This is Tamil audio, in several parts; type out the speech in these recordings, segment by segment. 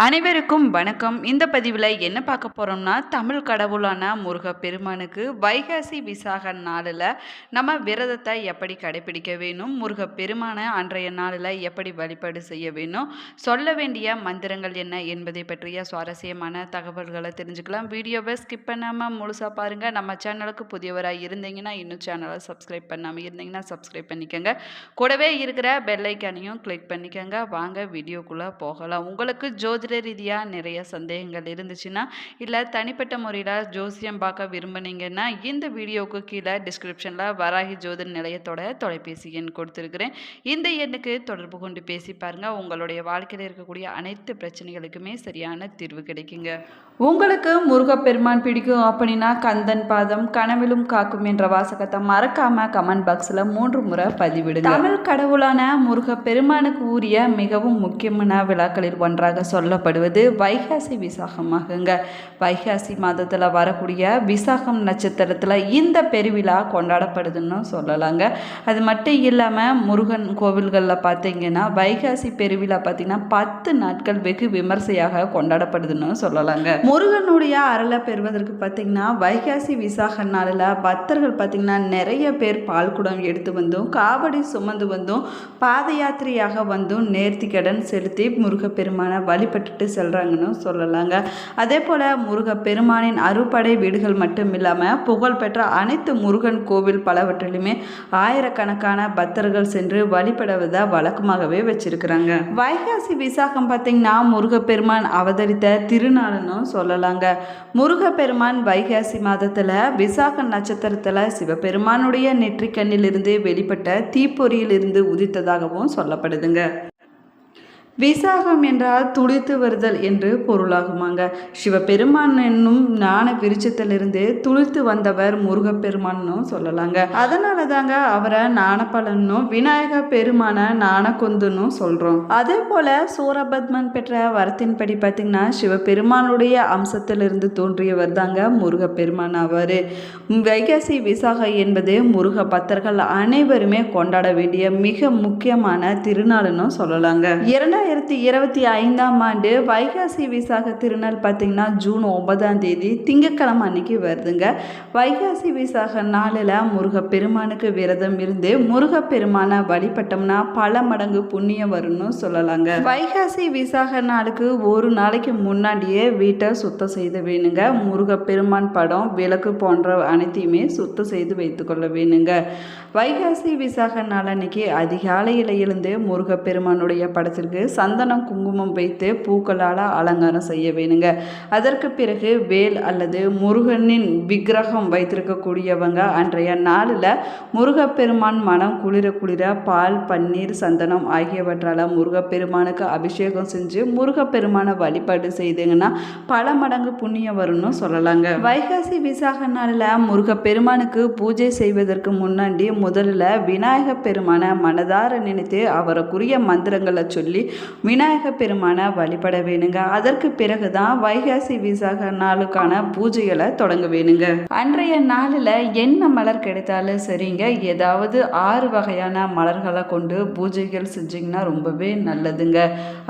அனைவருக்கும் வணக்கம். இந்த பதிவில் என்ன பார்க்க போகிறோம்னா தமிழ் கடவுளான முருகப்பெருமானுக்கு வைகாசி விசாக நாளில் நம்ம விரதத்தை எப்படி கடைபிடிக்க வேணும் முருகப்பெருமானை அன்றைய நாளில் எப்படி வழிபாடு செய்ய வேணும் சொல்ல வேண்டிய மந்திரங்கள் என்ன என்பதை பற்றிய சுவாரஸ்யமான தகவல்களை தெரிஞ்சுக்கலாம். வீடியோவை ஸ்கிப் பண்ணாமல் முழுசாக பாருங்கள் நம்ம சேனலுக்கு புதியவராக இருந்தீங்கன்னா இன்னும் சேனலை சப்ஸ்கிரைப் பண்ணாமல் இருந்தீங்கன்னா சப்ஸ்கிரைப் பண்ணிக்கோங்க. கூடவே இருக்கிற பெல்லைக்கானையும் கிளிக் பண்ணிக்கோங்க. வாங்க வீடியோக்குள்ளே போகலாம். உங்களுக்கு ஜோதிட ரீதியாக நிறைய சந்தேகங்கள் இருந்துச்சுன்னா இல்லை தனிப்பட்ட முறையில் ஜோசியம் பார்க்க விரும்புனீங்கன்னா இந்த வீடியோவுக்கு கீழே டிஸ்கிரிப்ஷனில் வராகி ஜோதிட நிலையத்தோட தொலைபேசி எண் கொடுத்துருக்குறேன். இந்த எண்ணுக்கு தொடர்பு கொண்டு பேசி பாருங்கள் உங்களுடைய வாழ்க்கையில் இருக்கக்கூடிய அனைத்து பிரச்சனைகளுக்குமே சரியான தீர்வு கிடைக்குங்க. உங்களுக்கு முருகப்பெருமான் பிடிக்கும் அப்படின்னா கந்தன் பாதம் கனவிலும் காக்கும் என்ற வாசகத்தை மறக்காம கமெண்ட் பாக்ஸில் மூன்று முறை பதிவிடுங்க. தமிழ் கடவுளான முருகப்பெருமானுக்கு உரிய மிகவும் முக்கியமான விழாக்களில் ஒன்றாக சொல்லப்படுவது வைகாசி விசாகமாகுங்க வைகாசி மாதத்தில் வரக்கூடிய விசாகம் நட்சத்திரத்தில் இந்த பெருவிழா கொண்டாடப்படுதுன்னு சொல்லலாங்க. அது மட்டும் இல்லாமல் முருகன் கோவில்களில் பார்த்தீங்கன்னா வைகாசி பெருவிழா பார்த்தீங்கன்னா பத்து நாட்கள் வெகு விமர்சையாக கொண்டாடப்படுதுன்னு சொல்லலாங்க. முருகனுடைய அருளை பெறுவதற்கு பார்த்தீங்கன்னா வைகாசி விசாக நாளில் பக்தர்கள் பார்த்தீங்கன்னா நிறைய பேர் பால் குடம் எடுத்து வந்தும் காவடி சுமந்து வந்தும் பாத யாத்திரையாக வந்தும் நேர்த்திக்கடன் செலுத்தி முருகப்பெருமானை வழிபட்டுட்டு செல்கிறாங்கன்னு சொல்லலாங்க. அதே போல் முருகப்பெருமானின் அறுபடை வீடுகள் மட்டும் இல்லாமல் புகழ்பெற்ற அனைத்து முருகன் கோவில் பலவற்றிலுமே ஆயிரக்கணக்கான பக்தர்கள் சென்று வழிபடுவதை வழக்கமாகவே வச்சிருக்கிறாங்க. வைகாசி விசாகம் பார்த்தீங்கன்னா முருகப்பெருமான் அவதரித்த திருநாள்னு சொல்லலாங்க. முருகப்பெருமான் வைகாசி மாதத்தில் விசாக நட்சத்திரத்தில் சிவபெருமானுடைய நெற்றிக்கண்ணிலிருந்து வெளிப்பட்ட தீப்பொறியிலிருந்து உதித்ததாகவும் சொல்லப்படுதுங்க. விசாகம் என்றால் துளித்து வருதல் என்று பொருளாகுமாங்க. சிவபெருமான் என்னும் ஞான விருச்சத்திலிருந்து துளித்து வந்தவர் முருகப்பெருமான்னு சொல்லலாங்க. அதனால தாங்க அவரை ஞானப்பலன்னும் விநாயக பெருமான ஞானக்குந்துன்னு சொல்கிறோம் அதே போல் சூரபத்மன் பெற்ற வரத்தின்படி பார்த்திங்கன்னா சிவபெருமானுடைய அம்சத்திலிருந்து தோன்றியவர் தாங்க முருகப்பெருமான் அவர் வைகாசி விசாக என்பது முருக பக்தர்கள் அனைவருமே கொண்டாட வேண்டிய மிக முக்கியமான திருநாளுன்னு சொல்லலாங்க. ரெண்டாயிரத்தி இருபத்தி ஐந்தாம் ஆண்டு வைகாசி விசாக திருநாள் பார்த்தீங்கன்னா ஜூன் ஒன்பதாம் தேதி திங்கக்கிழமை அன்னைக்கு வருதுங்க. வைகாசி விசாக நாளில் முருகப்பெருமானுக்கு விரதம் இருந்து முருகப்பெருமானை வழிபட்டோம்னா பல மடங்கு புண்ணியம் வரும்னு சொல்லலாங்க. வைகாசி விசாக நாளுக்கு ஒரு நாளைக்கு முன்னாடியே வீட்டை சுத்தம் செய்து வேணுங்க. முருகப்பெருமான் படம் விளக்கு போன்ற அனைத்தையுமே சுத்தம் செய்து வைத்துக்கொள்ள வேணுங்க. வைகாசி விசாக நாள் அன்னைக்கு அதிகாலையில் இருந்து முருகப்பெருமானுடைய படத்திற்கு சந்தனம் குங்குமம் வைத்து பூக்களால் அலங்காரம் செய்ய வேணுங்க. அதற்கு பிறகு வேல் அல்லது முருகனின் விக்கிரகம் வைத்திருக்கக்கூடியவங்க அன்றைய நாளில் முருகப்பெருமான் மனம் குளிர குளிர பால் பன்னீர் சந்தனம் ஆகியவற்றால் முருகப்பெருமானுக்கு அபிஷேகம் செஞ்சு முருகப்பெருமானை வழிபாடு செய்தீங்கன்னா பல மடங்கு புண்ணியம் வரும்னு சொல்லலாங்க. வைகாசி விசாக நாளில் முருகப்பெருமானுக்கு பூஜை செய்வதற்கு முன்னாடி முதல்ல விநாயகப் பெருமானை மனதார நினைத்து அவருக்குரிய மந்திரங்களை சொல்லி விநாயக பெருமானை வழிபட வேணுங்க. அதற்கு பிறகு தான் வைகாசி விசாக நாளுக்கான பூஜைகளை தொடங்க வேணுங்க. அன்றைய நாளில் என்ன மலர் கிடைத்தாலும் சரிங்க. ஏதாவது ஆறு வகையான மலர்களை கொண்டு பூஜைகள் செஞ்சிங்கன்னா ரொம்பவே நல்லதுங்க.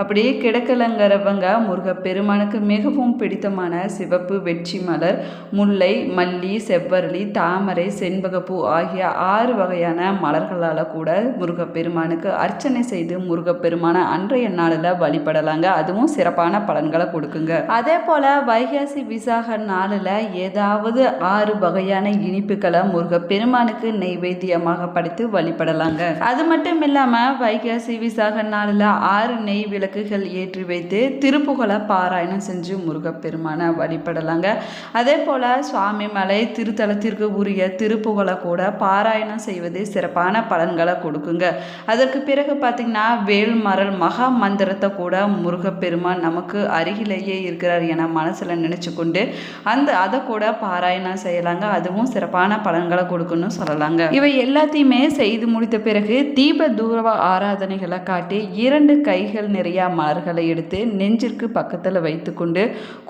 அப்படியே கிடக்கலங்கிறவங்க முருகப்பெருமானுக்கு மிகவும் பிடித்தமான சிவப்பு வெற்றி மலர் முல்லை மல்லி செவ்வரளி தாமரை செண்பகப்பூ ஆகிய ஆறு வகையான மலர்களால் கூட முருகப்பெருமானுக்கு அர்ச்சனை செய்து முருகப்பெருமான அன்றைய நாளில் வழிபடலாங்க. அதுவும் சிறப்பான பலன்களை கொடுக்குங்க. அதே போல் வைகாசி விசாக நாளில் ஏதாவது ஆறு வகையான இனிப்புகளை முருகப்பெருமானுக்கு நெய்வேத்தியமாக படைத்து வழிபடலாங்க. அது மட்டும் இல்லாமல் வைகாசி விசாக நாளில் ஆறு நெய் விளக்குகள் ஏற்றி வைத்து திருப்புகழை பாராயணம் செஞ்சு முருகப்பெருமானை வழிபடலாங்க. அதே போல் சுவாமி மலை திருத்தலத்திற்கு உரிய திருப்புகழை கூட பாராயணம் செய்வது சிறப்பான பலன்களை கொடுக்குங்க. அதற்கு பிறகு பார்த்திங்கன்னா வேல்மரல் மகா மந்திரத்தை கூட முருகப்பெருமான் நமக்கு அருகிலேயே இருக்கிறார் என மனசில் நினச்சி கொண்டு அந்த அதை கூட பாராயணம் செய்யலாங்க. அதுவும் சிறப்பான பலன்களை கொடுக்குன்னு சொல்லலாங்க. இவை எல்லாத்தையுமே செய்து முடித்த பிறகு தீப தூரவ ஆராதனைகளை காட்டி இரண்டு கைகள் நிறைய மலர்களை எடுத்து நெஞ்சிற்கு பக்கத்தில் வைத்துக்கொண்டு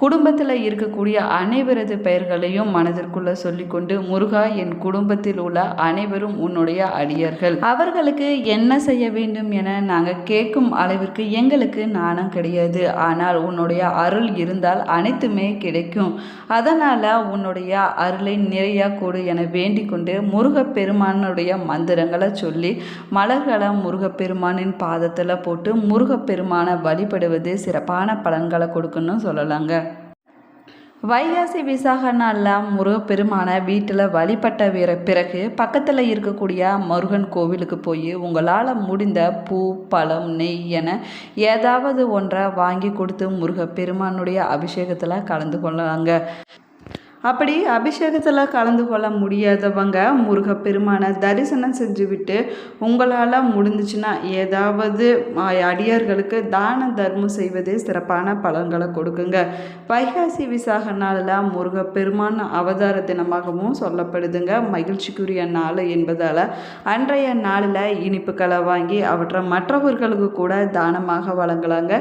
குடும்பத்தில் இருக்கக்கூடிய அனைவரது பெயர்களையும் மனதிற்குள்ள சொல்லிக்கொண்டு முருகா என் குடும்பத்தில் உள்ள அனைவரும் உன்னுடைய அடியர்கள். அவர்களுக்கு என்ன செய்ய வேண்டும் என நாங்கள் கேட்கும் அளவிற்கு அதற்கு எங்களுக்கு நாணம் கிடையாது. ஆனால் உன்னுடைய அருள் இருந்தால் அனைத்துமே கிடைக்கும். அதனால் உன்னுடைய அருளை நிறையா கொடு என வேண்டிக் கொண்டு முருகப்பெருமானுடைய மந்திரங்களை சொல்லி மலர்களை முருகப்பெருமானின் பாதத்தில் போட்டு முருகப்பெருமானை வழிபடுவது சிறப்பான பலன்களை கொடுக்குன்னு சொல்லலாங்க. வைகாசி விசாக நாளில் முருகப்பெருமானை வீட்டில் வழிபட்ட வீர பிறகு பக்கத்தில் இருக்கக்கூடிய முருகன் கோவிலுக்கு போய் உங்களால் முடிந்த பூ பழம் நெய் என ஏதாவது ஒன்றை வாங்கி கொடுத்து முருகப்பெருமானுடைய அபிஷேகத்தில் கலந்து கொள்ளலாங்க அப்படி அபிஷேகத்தில் கலந்து கொள்ள முடியாதவங்க முருகப்பெருமானை தரிசனம் செஞ்சுவிட்டு உங்களால் முடிஞ்சிச்சுன்னா ஏதாவது அடியார்களுக்கு தான தர்மம் செய்வது சிறப்பான பலன்களை கொடுக்குங்க. வைகாசி விசாக நாளில் முருகப்பெருமான் அவதார தினமாகவும் சொல்லப்படுதுங்க. மகிழ்ச்சிக்குரிய நாள் என்பதால் அன்றைய நாளில் இனிப்புகளை வாங்கி அவற்றை மற்றவர்களுக்கு கூட தானமாக வழங்கலாங்க.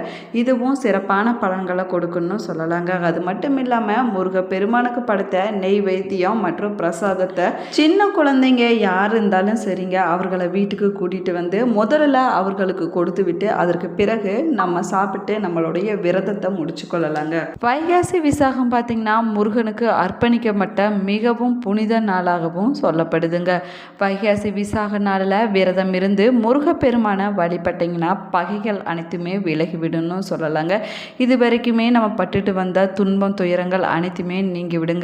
இதுவும் சிறப்பான பலன்களை கொடுக்குன்னு சொல்லலாங்க. அது மட்டும் இல்லாமல் முருகப்பெருமானுக்கு படைத்த நெய் வைத்தியம் மற்றும் பிரசாதத்தை சின்ன குழந்தைங்க யார் இருந்தாலும் சரிங்க அவர்களை வீட்டுக்கு கூட்டிகிட்டு வந்து முதல்ல அவர்களுக்கு கொடுத்து விட்டு அதற்கு பிறகு நம்ம சாப்பிட்டு நம்மளுடைய விரதத்தை முடிச்சு கொள்ளலாங்க வைகாசி விசாகம் பார்த்திங்கன்னா முருகனுக்கு அர்ப்பணிக்கப்பட்ட மிகவும் புனித நாளாகவும் சொல்லப்படுதுங்க. வைகாசி விசாக நாளில் விரதம் இருந்து முருகப்பெருமானை வழிபட்டிங்கன்னா பகைகள் அனைத்துமே விலகிவிடும்னு சொல்லலாங்க. இது வரைக்குமே நம்ம பட்டுட்டு வந்த துன்பம் துயரங்கள் அனைத்துமே நீங்கி விடுங்க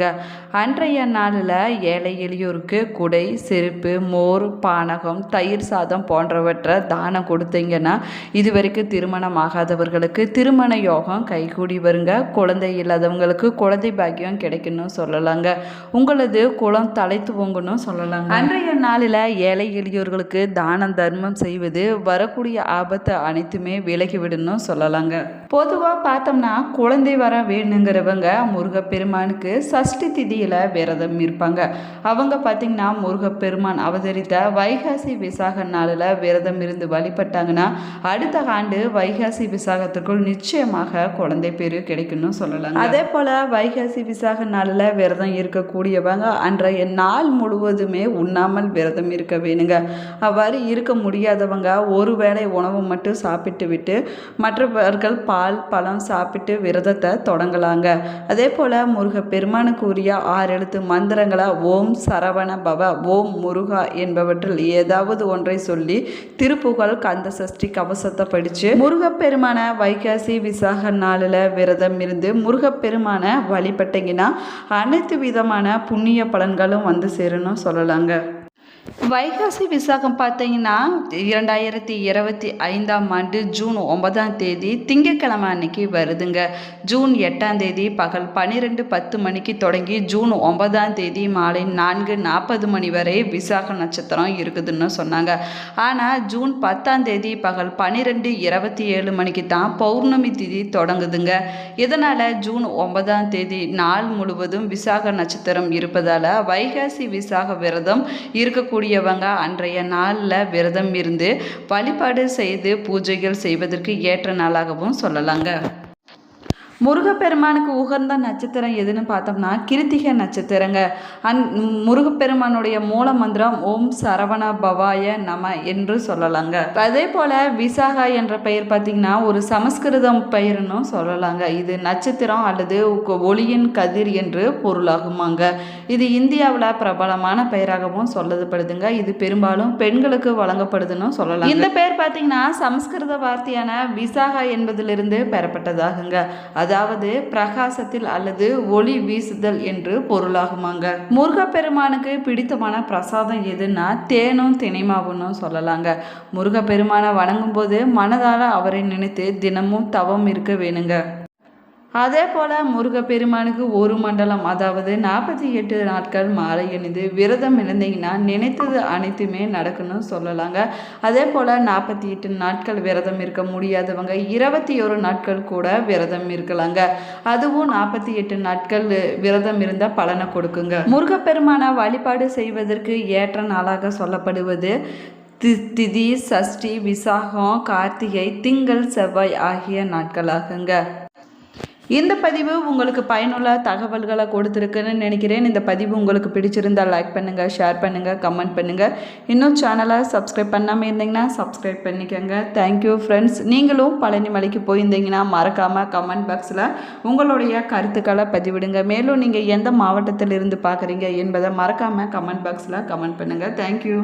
அன்றைய நாளில் ஏழை எளியோருக்கு குடை செருப்பு மோர் பானகம் தயிர் சாதம் போன்றவற்றை தானம் கொடுத்தீங்கன்னா இது வரைக்கும் திருமணம் ஆகாதவர்களுக்கு திருமண யோகம் கைகூடி வருங்க. குழந்தை இல்லாதவங்களுக்கு குழந்தை பாக்கியம் கிடைக்கணும் சொல்லலாங்க. உங்களது குளம் தலை துவங்கணும் சொல்லலாங்க. அன்றைய நாளில் ஏழை எளியோர்களுக்கு தானம் தர்மம் செய்வது வரக்கூடிய ஆபத்து அனைத்துமே விலகிவிடணும் சொல்லலாங்க. பொதுவாக பார்த்தோம்னா குழந்தை வர வேணுங்கிறவங்க முருகப்பெருமானுக்கு சஷ்டி திதியில் விரதம் இருப்பாங்க. அவங்க பார்த்திங்கன்னா முருகப்பெருமான் அவதரித்த வைகாசி விசாக நாளில் விரதம் இருந்து வழிபட்டாங்கன்னா அடுத்த ஆண்டு வைகாசி விசாகத்திற்குள் நிச்சயமாக குழந்தை பேர் கிடைக்கும்னு சொல்லலாம் அதே போல் வைகாசி விசாக நாளில் விரதம் இருக்கக்கூடியவங்க அன்றைய நாள் முழுவதுமே உண்ணாமல் விரதம் இருக்க வேணுங்க. அவ்வாறு இருக்க முடியாதவங்க ஒரு வேளை உணவு மட்டும் சாப்பிட்டு விட்டு மற்றவர்கள் பால் பழம் சாப்பிட்டு விரதத்தை தொடங்கலாங்க. அதே போல் முருகப்பெருமானுக்கு கூறிய ஆறு எழுத்து ஓம் சரவண பவ ஓம் முருகா என்பவற்றில் ஏதாவது ஒன்றை சொல்லி திருப்புகழ் கந்த சஷ்டி கவசத்தை படித்து முருகப்பெருமான வைகாசி விசாக நாளில் விரதம் இருந்து முருகப்பெருமான வழிபட்டீங்கன்னா அனைத்து விதமான புண்ணிய பலன்களும் வந்து சேரணும் சொல்லலாங்க. வைகாசி விசாகம் பார்த்தீங்கன்னா இரண்டாயிரத்தி இருபத்தி ஐந்தாம் ஆண்டு ஜூன் ஒன்பதாம் தேதி திங்கட்கிழமை அன்னைக்கு வருதுங்க. ஜூன் எட்டாம் தேதி பகல் பன்னிரெண்டு பத்து மணிக்கு தொடங்கி ஜூன் ஒன்பதாம் தேதி மாலை நான்கு நாற்பது மணி வரை விசாக நட்சத்திரம் இருக்குதுன்னு சொன்னாங்க. ஆனால் ஜூன் பத்தாம் தேதி பகல் பன்னிரெண்டு இருபத்தி ஏழு மணிக்கு தான் பௌர்ணமி திதி தொடங்குதுங்க. இதனால் ஜூன் ஒன்பதாம் தேதி நாள் முழுவதும் விசாக நட்சத்திரம் இருப்பதால் வைகாசி விசாக விரதம் இருக்கக்கூடிய கூடியவங்க. அன்றைய நாளில் விரதம் இருந்து வழிபாடு செய்து பூஜைகள் செய்வதற்கு ஏற்ற நாளாகவும் சொல்லலாங்க. முருகப்பெருமானுக்கு உகந்த நட்சத்திரம் எதுன்னு பார்த்தோம்னா கிருத்திகை நட்சத்திரங்க. அந் முருகப்பெருமானுடைய மூல மந்திரம் ஓம் சரவண பவாய நம என்று சொல்லலாங்க. அதே போல் விசாகா என்ற பெயர் பார்த்திங்கன்னா ஒரு சமஸ்கிருதம் பெயர்னும் சொல்லலாங்க. இது நட்சத்திரம் அல்லது ஒளியின் கதிர் என்று பொருளாகுமாங்க. இது இந்தியாவில் பிரபலமான பெயராகவும் சொல்லப்படுதுங்க. இது பெரும்பாலும் பெண்களுக்கு வழங்கப்படுதுன்னு சொல்லலாம் இந்த பெயர் பார்த்தீங்கன்னா சமஸ்கிருத வார்த்தையான விசாகா என்பதிலிருந்து பெறப்பட்டதாகுங்க. அதாவது பிரகாசத்தில் அல்லது ஒளி வீசுதல் என்று பொருளாகுமாங்க. முருகப்பெருமானுக்கு பிடித்தமான பிரசாதம் எதுன்னா தேனும் தினைமாவுன்னு சொல்லலாங்க. முருகப்பெருமானை வணங்கும் போது மனதால் அவரை நினைத்து தினமும் தவம் இருக்க வேணுங்க. அதே போல் முருகப்பெருமானுக்கு ஒரு மண்டலம் அதாவது நாற்பத்தி எட்டு நாட்கள் மாலை அணிந்து விரதம் இருந்தீங்கன்னா நினைத்தது அனைத்துமே நடக்குன்னு சொல்லலாங்க. அதே போல் நாற்பத்தி எட்டு நாட்கள் விரதம் இருக்க முடியாதவங்க இருபத்தி ஒரு நாட்கள் கூட விரதம் இருக்கலாங்க. அதுவும் நாற்பத்தி எட்டு நாட்கள் விரதம் இருந்தால் பலனை கொடுக்குங்க. முருகப்பெருமான வழிபாடு செய்வதற்கு ஏற்ற நாளாக சொல்லப்படுவது திதி சஷ்டி விசாகம் கார்த்திகை திங்கள் செவ்வாய் ஆகிய நாட்களாகுங்க. இந்த பதிவு உங்களுக்கு பயனுள்ள தகவல்களை கொடுத்துருக்குன்னு நினைக்கிறேன். இந்த பதிவு உங்களுக்கு பிடிச்சிருந்தால் லைக் பண்ணுங்கள் ஷேர் பண்ணுங்கள் கமெண்ட் பண்ணுங்கள் இன்னும் சேனலை சப்ஸ்கிரைப் பண்ணாமல் இருந்தீங்கன்னா சப்ஸ்கிரைப் பண்ணிக்கோங்க. தேங்க்யூ ஃப்ரெண்ட்ஸ் நீங்களும் பழனி மலைக்கு போயிருந்தீங்கன்னா மறக்காமல் கமெண்ட் பாக்ஸில் உங்களுடைய கருத்துக்களை பதிவிடுங்க. மேலும் நீங்கள் எந்த மாவட்டத்தில் இருந்து பார்க்குறீங்க என்பதை மறக்காமல் கமெண்ட் பாக்ஸில் கமெண்ட் பண்ணுங்கள் தேங்க்யூ